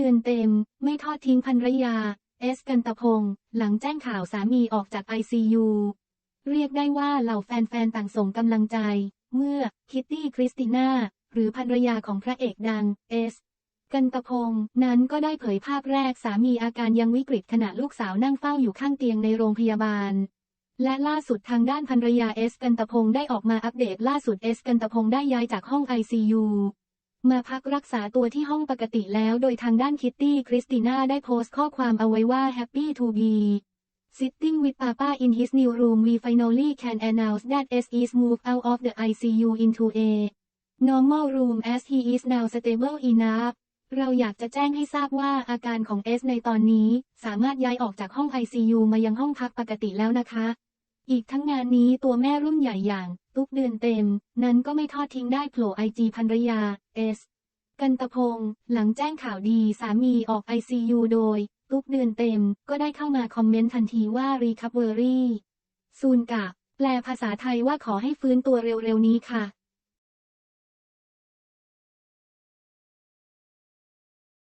เดือนเต็ม ไม่ทอดทิ้งภรรยา เอสกันตพงศ์หลังแจ้งข่าวสามีออกจาก ICU เรียกได้ว่าเหล่าแฟนๆ ต่างส่งกำลังใจ เมื่อคิตตี้คริสติน่า หรือภรรยาของพระเอกดัง เอส กันตพงศ์นั้นก็ได้เผยภาพแรกสามีอาการยังวิกฤตขณะลูกสาวนั่งเฝ้าอยู่ข้างเตียงในโรงพยาบาล และล่าสุดทางด้านภรรยาเอส กันตพงศ์ได้ออกมาอัปเดตล่าสุดเอส กันตพงศ์ได้ย้ายจากห้อง ICU มาพักรักษาตัวที่ห้องปกติแล้วโดยทางด้านคิตตี้คริสติน่าได้โพสต์ข้อความเอาไว้ว่า Happy to be sitting with Papa in his new room we finally can announce that S is moved out of the ICU into a normal room as he is now stable enough เราอยากจะแจ้งให้ทราบว่าอาการของเอสในตอนนี้ สามารถย้ายออกจากห้อง ICU มายังห้องพักปกติแล้วนะคะ อีกทั้งงานนี้ตัวแม่รุ่นใหญ่อย่าง ตุ๊กเดือนเต็ม นั้นก็ไม่ทอดทิ้งได้โผล่ไอจีภรรยา เอส กันตะพงศ์หลังแจ้งข่าวดีสามีออก ICU โดย ตุ๊กเดือนเต็ม ก็ได้เข้ามาคอมเมนต์ทันทีว่ารีคัพเวอรี่ซูนกะ แปลภาษาไทยว่าขอให้ฟื้นตัวเร็วๆนี้ค่ะ